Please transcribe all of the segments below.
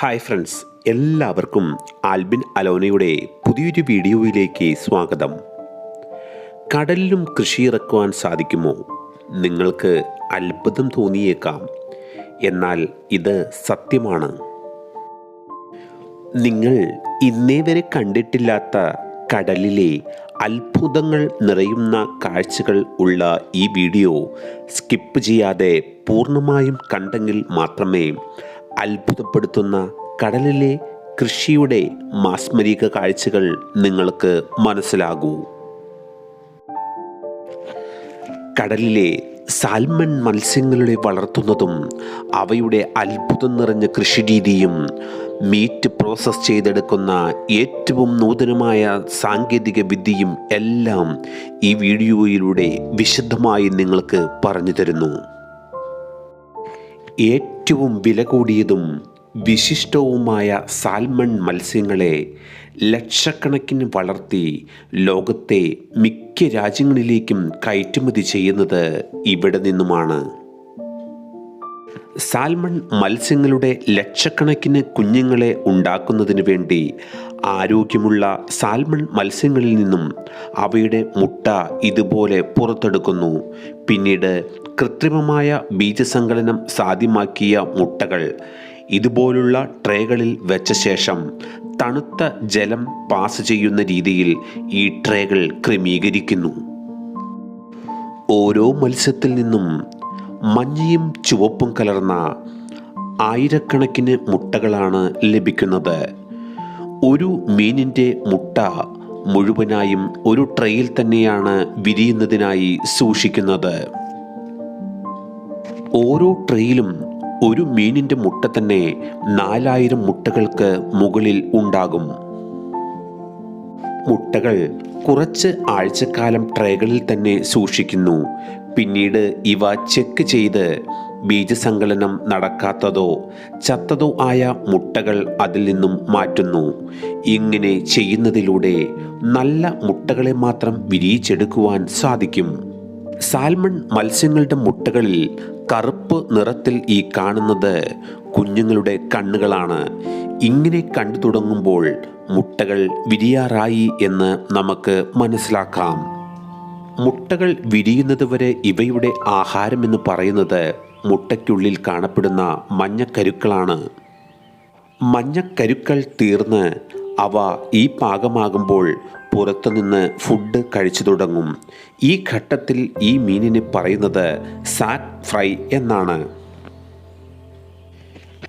Hi friends എല്ലാവർക്കും ആൽബിൻ അലോനയുടെ പുതിയൊരു വീഡിയോയിലേക്ക് സ്വാഗതം. കടലിലും കൃഷി ഇറക്കുവാൻ സാധിക്കുമോ? നിങ്ങൾക്ക് അത്ഭുതം തോന്നിയേക്കാം. എന്നാൽ ഇത് സത്യമാണ്. നിങ്ങൾ ഇന്നേ വരെ കണ്ടിട്ടില്ലാത്ത കടലിലെ അത്ഭുതങ്ങൾ നിറയുന്ന കാഴ്ചകൾ ഉള്ള ഈ വീഡിയോ സ്കിപ്പ് ചെയ്യാതെ പൂർണമായും കണ്ടെങ്കിൽ മാത്രമേ അത്ഭുതപ്പെടുത്തുന്ന കടലിലെ കൃഷിയുടെ മാസ്മരിക കാഴ്ചകൾ നിങ്ങൾക്ക് മനസ്സിലാകൂ. കടലിലെ സാൽമൺ മത്സ്യങ്ങളെ വളർത്തുന്നതും അവയുടെ അത്ഭുതം നിറഞ്ഞ കൃഷിരീതിയും മീറ്റ് പ്രോസസ് ചെയ്തെടുക്കുന്ന ഏറ്റവും നൂതനമായ സാങ്കേതിക വിദ്യയും എല്ലാം ഈ വീഡിയോയിലൂടെ വിശദമായി നിങ്ങൾക്ക് പറഞ്ഞു തരുന്നു. ഏറ്റവും വില കൂടിയതും വിശിഷ്ടവുമായ സാൽമൺ മത്സ്യങ്ങളെ ലക്ഷക്കണക്കിന് വളർത്തി ലോകത്തെ മിക്ക രാജ്യങ്ങളിലേക്കും കയറ്റുമതി ചെയ്യുന്നത് ഇവിടെ നിന്നുമാണ്. സാൽമൺ മത്സ്യങ്ങളുടെ ലക്ഷക്കണക്കിന് കുഞ്ഞുങ്ങളെ ഉണ്ടാക്കുന്നതിന് വേണ്ടി ആരോഗ്യമുള്ള സാൽമൺ മത്സ്യങ്ങളിൽ നിന്നും അവയുടെ മുട്ട ഇതുപോലെ പുറത്തെടുക്കുന്നു. പിന്നീട് കൃത്രിമമായ ബീജസങ്കലനം സാധ്യമാക്കിയ മുട്ടകൾ ഇതുപോലുള്ള ട്രേകളിൽ വെച്ച ശേഷം തണുത്ത ജലം പാസ് ചെയ്യുന്ന രീതിയിൽ ഈ ട്രേകൾ ക്രമീകരിക്കുന്നു. ഓരോ മത്സ്യത്തിൽ നിന്നും മഞ്ഞയും ചുവപ്പും കലർന്ന ആയിരക്കണക്കിന് മുട്ടകളാണ് ലഭിക്കുന്നത്. ഒരു മീനിന്റെ മുട്ട മുഴുവനായും ഒരു ട്രെയിൽ തന്നെയാണ് വിരിയുന്നതിനായി സൂക്ഷിക്കുന്നത്. ഓരോ ട്രെയിലും ഒരു മീനിന്റെ മുട്ട തന്നെ നാലായിരം മുട്ടകൾക്ക് മുകളിൽ ഉണ്ടാകും. മുട്ടകൾ കുറച്ച് ആഴ്ചക്കാലം ട്രേകളിൽ തന്നെ സൂക്ഷിക്കുന്നു. പിന്നീട് ഇവ ചെക്ക് ചെയ്ത് ബീജസങ്കലനം നടക്കാത്തതോ ചത്തതോ ആയ മുട്ടകൾ അതിൽ നിന്നും മാറ്റുന്നു. ഇങ്ങനെ ചെയ്യുന്നതിലൂടെ നല്ല മുട്ടകളെ മാത്രം വിരിയിച്ചെടുക്കുവാൻ സാധിക്കും. സാൽമൺ മത്സ്യങ്ങളുടെ മുട്ടകളിൽ കറുപ്പ് നിറത്തിൽ ഈ കാണുന്നത് കുഞ്ഞുങ്ങളുടെ കണ്ണുകളാണ്. ഇങ്ങനെ കണ്ടു തുടങ്ങുമ്പോൾ മുട്ടകൾ വിരിയാറായി എന്ന് നമുക്ക് മനസ്സിലാക്കാം. മുട്ടകൾ വിരിയുന്നത് വരെ ഇവയുടെ ആഹാരമെന്ന് പറയുന്നത് മുട്ടയ്ക്കുള്ളിൽ കാണപ്പെടുന്ന മഞ്ഞക്കരുക്കളാണ്. മഞ്ഞക്കരുക്കൾ തീർന്ന് അവ ഈ പാകമാകുമ്പോൾ പുറത്തുനിന്ന് ഫുഡ് കഴിച്ചു തുടങ്ങും. ഈ ഘട്ടത്തിൽ ഈ മീനിന് പറയുന്നത് സാറ്റ് ഫ്രൈ എന്നാണ്.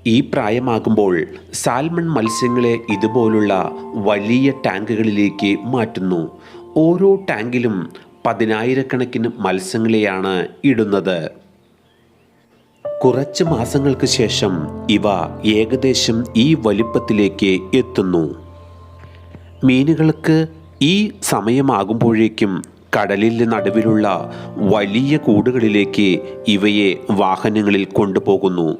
ഈ പ്രായമാകുമ്പോൾ സാൽമൺ മത്സ്യങ്ങളെ ഇതുപോലുള്ള വലിയ ടാങ്കുകളിലേക്ക് മാറ്റുന്നു. ഓരോ ടാങ്കിലും പതിനായിരക്കണക്കിന് മത്സ്യങ്ങളെയാണ് ഇടുന്നത്. കുറച്ച് മാസങ്ങൾക്ക് ശേഷം ഇവ ഏകദേശം ഈ വലിപ്പത്തിലേക്ക് എത്തുന്നു. മീനുകൾക്ക് ഈ സമയമാകുമ്പോഴേക്കും കടലിന്റെ നടുവിലുള്ള വലിയ കൂടുകളിലേക്ക് ഇവയെ വാഹനങ്ങളിൽ കൊണ്ടുപോകുന്നു.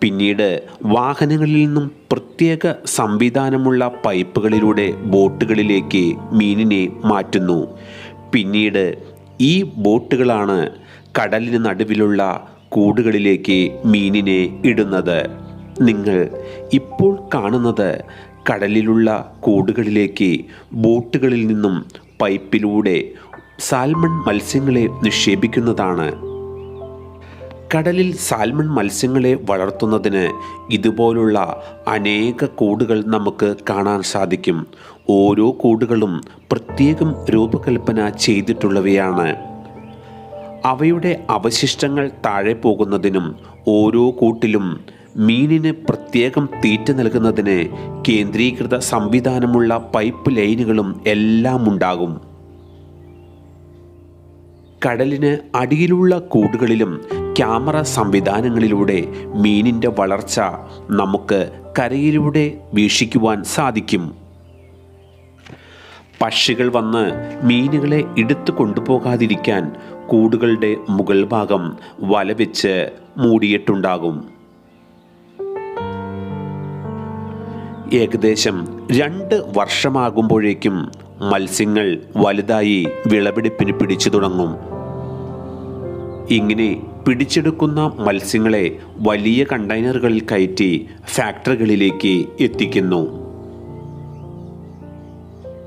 പിന്നീട് വാഹനങ്ങളിൽ നിന്നും പ്രത്യേക സംവിധാനമുള്ള പൈപ്പുകളിലൂടെ ബോട്ടുകളിലേക്ക് മീനിനെ മാറ്റുന്നു. പിന്നീട് ഈ ബോട്ടുകളാണ് കടലിന് നടുവിലുള്ള കൂടുകളിലേക്ക് മീനിനെ ഇടുന്നത്. നിങ്ങൾ ഇപ്പോൾ കാണുന്നത് കടലിലുള്ള കൂടുകളിലേക്ക് ബോട്ടുകളിൽ നിന്നും പൈപ്പിലൂടെ സാൽമൺ മത്സ്യങ്ങളെ നിക്ഷേപിക്കുന്നതാണ്. കടലിൽ സാൽമൺ മത്സ്യങ്ങളെ വളർത്തുന്നതിന് ഇതുപോലുള്ള അനേക കൂടുകൾ നമുക്ക് കാണാൻ സാധിക്കും. ഓരോ കൂടുകളും പ്രത്യേകം രൂപകൽപ്പന ചെയ്തിട്ടുള്ളവയാണ്. അവയുടെ അവശിഷ്ടങ്ങൾ താഴെ പോകുന്നതിനും ഓരോ കൂട്ടിലും മീനിന് പ്രത്യേകം തീറ്റ നൽകുന്നതിന് കേന്ദ്രീകൃത സംവിധാനമുള്ള പൈപ്പ് ലൈനുകളും എല്ലാം ഉണ്ടാകും. കടലിന് അടിയിലുള്ള കൂടുകളിലും ക്യാമറ സംവിധാനങ്ങളിലൂടെ മീനിന്റെ വളർച്ച നമുക്ക് കരയിലൂടെ വീക്ഷിക്കുവാൻ സാധിക്കും. പക്ഷികൾ വന്ന് മീനുകളെ എടുത്തു കൊണ്ടുപോകാതിരിക്കാൻ കൂടുകളുടെ മുകൾ ഭാഗം വല വെച്ച് മൂടിയിട്ടുണ്ടാകും. ഏകദേശം രണ്ട് വർഷമാകുമ്പോഴേക്കും മത്സ്യങ്ങൾ വലുതായി വിളവെടുപ്പിന് പിടിച്ചു തുടങ്ങും. ഇങ്ങനെ പിടിച്ചെടുക്കുന്ന മത്സ്യങ്ങളെ വലിയ കണ്ടെയ്നറുകളിൽ കയറ്റി ഫാക്ടറികളിലേക്ക് എത്തിക്കുന്നു.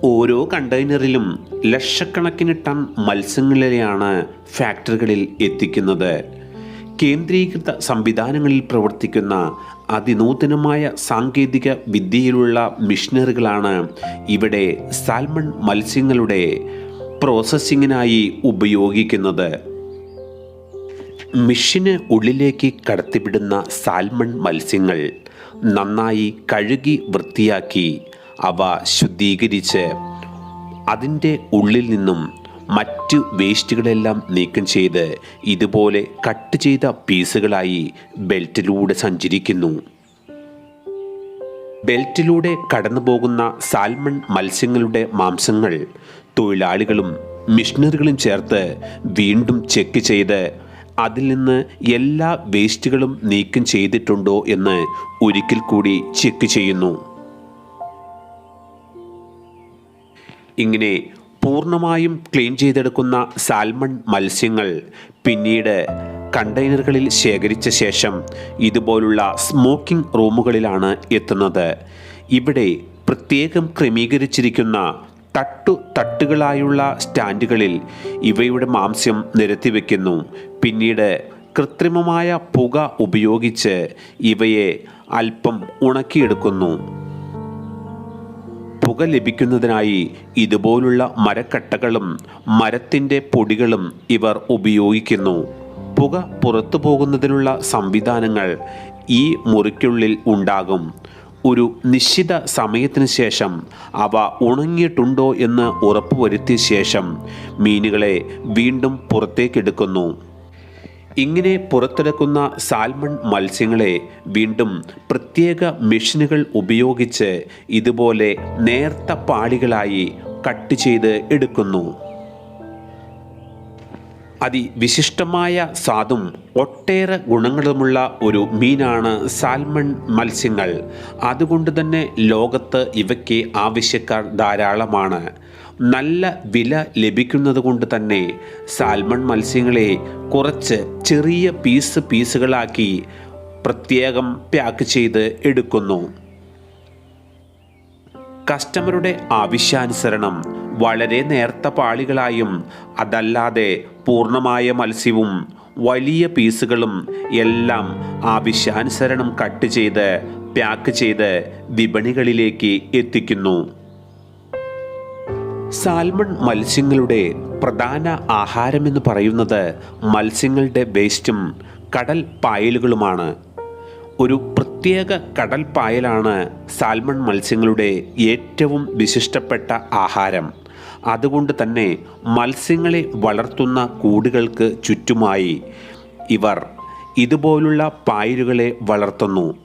ഓരോ കണ്ടെയ്നറിലും ലക്ഷക്കണക്കിന് ടൺ മത്സ്യങ്ങളിലെയാണ് ഫാക്ടറികളിൽ എത്തിക്കുന്നത്. കേന്ദ്രീകൃത സംവിധാനങ്ങളിൽ പ്രവർത്തിക്കുന്ന അതിനൂതനമായ സാങ്കേതിക വിദ്യയിലുള്ള മിഷനറികളാണ് ഇവിടെ സാൽമൺ മത്സ്യങ്ങളുടെ പ്രോസസ്സിങ്ങിനായി ഉപയോഗിക്കുന്നത്. മിഷിന് ഉള്ളിലേക്ക് കടത്തിവിടുന്ന സാൽമൺ മത്സ്യങ്ങൾ നന്നായി കഴുകി വൃത്തിയാക്കി അവ ശുദ്ധീകരിച്ച് അതിന്റെ ഉള്ളിൽ നിന്നും മറ്റ് വേസ്റ്റുകളെല്ലാം നീക്കം ചെയ്ത് ഇതുപോലെ കട്ട് ചെയ്ത പീസുകളായി ബെൽറ്റിലൂടെ സഞ്ചരിക്കുന്നു. ബെൽറ്റിലൂടെ കടന്നു പോകുന്ന സാൽമൺ മത്സ്യങ്ങളുടെ മാംസങ്ങൾ തൊഴിലാളികളും മിഷനറികളും ചേർത്ത് വീണ്ടും ചെക്ക് ചെയ്ത് അതിൽ നിന്ന് എല്ലാ വേസ്റ്റുകളും നീക്കം ചെയ്തിട്ടുണ്ടോ എന്ന് ഒരിക്കൽ കൂടി ചെക്ക് ചെയ്യുന്നു. ഇങ്ങനെ പൂർണമായും ക്ലീൻ ചെയ്തെടുക്കുന്ന സാൽമൺ മത്സ്യങ്ങൾ പിന്നീട് കണ്ടെയ്നറുകളിൽ ശേഖരിച്ച ശേഷം ഇതുപോലുള്ള സ്മോക്കിംഗ് റൂമുകളിലാണ് എത്തുന്നത്. ഇവിടെ പ്രത്യേകം ക്രമീകരിച്ചിരിക്കുന്ന തട്ടു തട്ടുകളായുള്ള സ്റ്റാൻഡുകളിൽ ഇവയുടെ മാംസ്യം നിരത്തിവെക്കുന്നു. പിന്നീട് കൃത്രിമമായ പുക ഉപയോഗിച്ച് ഇവയെ അല്പം ഉണക്കിയെടുക്കുന്നു. പുക ലഭിക്കുന്നതിനായി ഇതുപോലുള്ള മരക്കട്ടകളും മരത്തിന്റെ പൊടികളും ഇവർ ഉപയോഗിക്കുന്നു. പുക പുറത്തു പോകുന്നതിനുള്ള സംവിധാനങ്ങൾ ഈ മുറിക്കുള്ളിൽ ഉണ്ടാകും. ഒരു നിശ്ചിത സമയത്തിന് ശേഷം അവ ഉണങ്ങിയിട്ടുണ്ടോ എന്ന് ഉറപ്പുവരുത്തിയ ശേഷം മീനുകളെ വീണ്ടും പുറത്തേക്കെടുക്കുന്നു. ഇങ്ങനെ പുറത്തെടുക്കുന്ന സാൽമൺ മത്സ്യങ്ങളെ വീണ്ടും പ്രത്യേക മെഷീനുകൾ ഉപയോഗിച്ച് ഇതുപോലെ നേർത്ത പാളികളായി കട്ട് ചെയ്ത് എടുക്കുന്നു. അതിവിശിഷ്ടമായ സ്വാദും ഒട്ടേറെ ഗുണങ്ങളുമുള്ള ഒരു മീനാണ് സാൽമൺ മത്സ്യങ്ങൾ. അതുകൊണ്ട് തന്നെ ലോകത്ത് ഇവയ്ക്ക് ആവശ്യക്കാർ ധാരാളമാണ്. നല്ല വില ലഭിക്കുന്നത് കൊണ്ട് തന്നെ സാൽമൺ മത്സ്യങ്ങളെ കുറച്ച് ചെറിയ പീസ് പീസുകളാക്കി പ്രത്യേകം പാക്ക് ചെയ്ത് എടുക്കുന്നു. കസ്റ്റമറുടെ ആവശ്യാനുസരണം വളരെ നേർത്ത പാളികളായും അതല്ലാതെ പൂർണമായ മത്സ്യവും വലിയ പീസുകളും എല്ലാം ആവശ്യാനുസരണം കട്ട് ചെയ്ത് പാക്ക് ചെയ്ത് വിപണികളിലേക്ക് എത്തിക്കുന്നു. സാൽമൺ മത്സ്യങ്ങളുടെ പ്രധാന ആഹാരമെന്ന് പറയുന്നത് മത്സ്യങ്ങളുടെ വേസ്റ്റും കടൽ പായലുകളുമാണ്. ഒരു പ്രത്യേക കടൽ പായലാണ് സാൽമൺ മത്സ്യങ്ങളുടെ ഏറ്റവും വിശിഷ്ടപ്പെട്ട ആഹാരം. അതുകൊണ്ട് തന്നെ മത്സ്യങ്ങളെ വളർത്തുന്ന കൂടുകൾക്ക് ചുറ്റുമായി ഇവർ ഇതുപോലുള്ള പായലുകളെ വളർത്തുന്നു.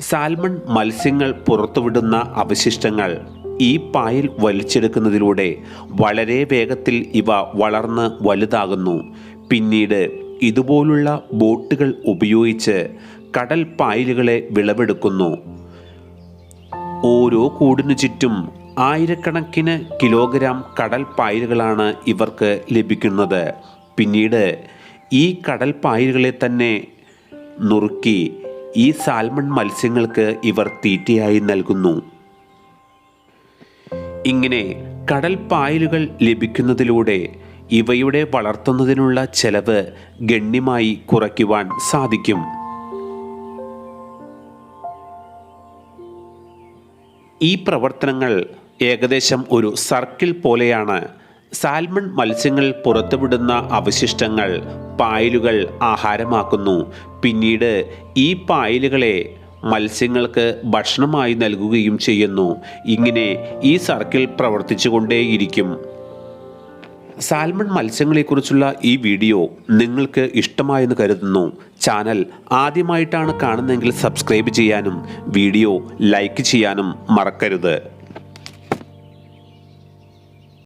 സാൽമൺ മത്സ്യങ്ങൾ പുറത്തുവിടുന്ന അവശിഷ്ടങ്ങൾ ഈ പായൽ വലിച്ചെടുക്കുന്നതിലൂടെ വളരെ വേഗത്തിൽ ഇവ വളർന്ന് വലുതാകുന്നു. പിന്നീട് ഇതുപോലുള്ള ബോട്ടുകൾ ഉപയോഗിച്ച് കടൽ പായലുകളെ വിളവെടുക്കുന്നു. ഓരോ കൂടിനു ചുറ്റും ആയിരക്കണക്കിന് കിലോഗ്രാം കടൽ പായലുകളാണ് ഇവർക്ക് ലഭിക്കുന്നത്. പിന്നീട് ഈ കടൽ പായലുകളെ തന്നെ നുറുക്കി ഈ സാൽമൺ മത്സ്യങ്ങൾക്ക് ഇവർ തീറ്റയായി നൽകുന്നു. ഇങ്ങനെ കടൽ പായലുകൾ ലഭിക്കുന്നതിലൂടെ ഇവയുടെ വളർത്തുന്നതിനുള്ള ചെലവ് ഗണ്യമായി കുറയ്ക്കുവാൻ സാധിക്കും. ഈ പ്രവർത്തനങ്ങൾ ഏകദേശം ഒരു സർക്കിൾ പോലെയാണ് സാൽമൺ മത്സ്യങ്ങൾ പുറത്തുവിടുന്ന അവശിഷ്ടങ്ങൾ പായലുകൾ ആഹാരമാക്കുന്നു. പിന്നീട് ഈ പായലുകളെ മത്സ്യങ്ങൾക്ക് ഭക്ഷണമായി നൽകുകയും ചെയ്യുന്നു. ഇങ്ങനെ ഈ സർക്കിൾ പ്രവർത്തിച്ചുകൊണ്ടേയിരിക്കും. സാൽമൺ മത്സ്യങ്ങളെക്കുറിച്ചുള്ള ഈ വീഡിയോ നിങ്ങൾക്ക് ഇഷ്ടമായെന്ന് കരുതുന്നു. ചാനൽ ആദ്യമായിട്ടാണ് കാണുന്നതെങ്കിൽ സബ്സ്ക്രൈബ് ചെയ്യാനും വീഡിയോ ലൈക്ക് ചെയ്യാനും മറക്കരുത്.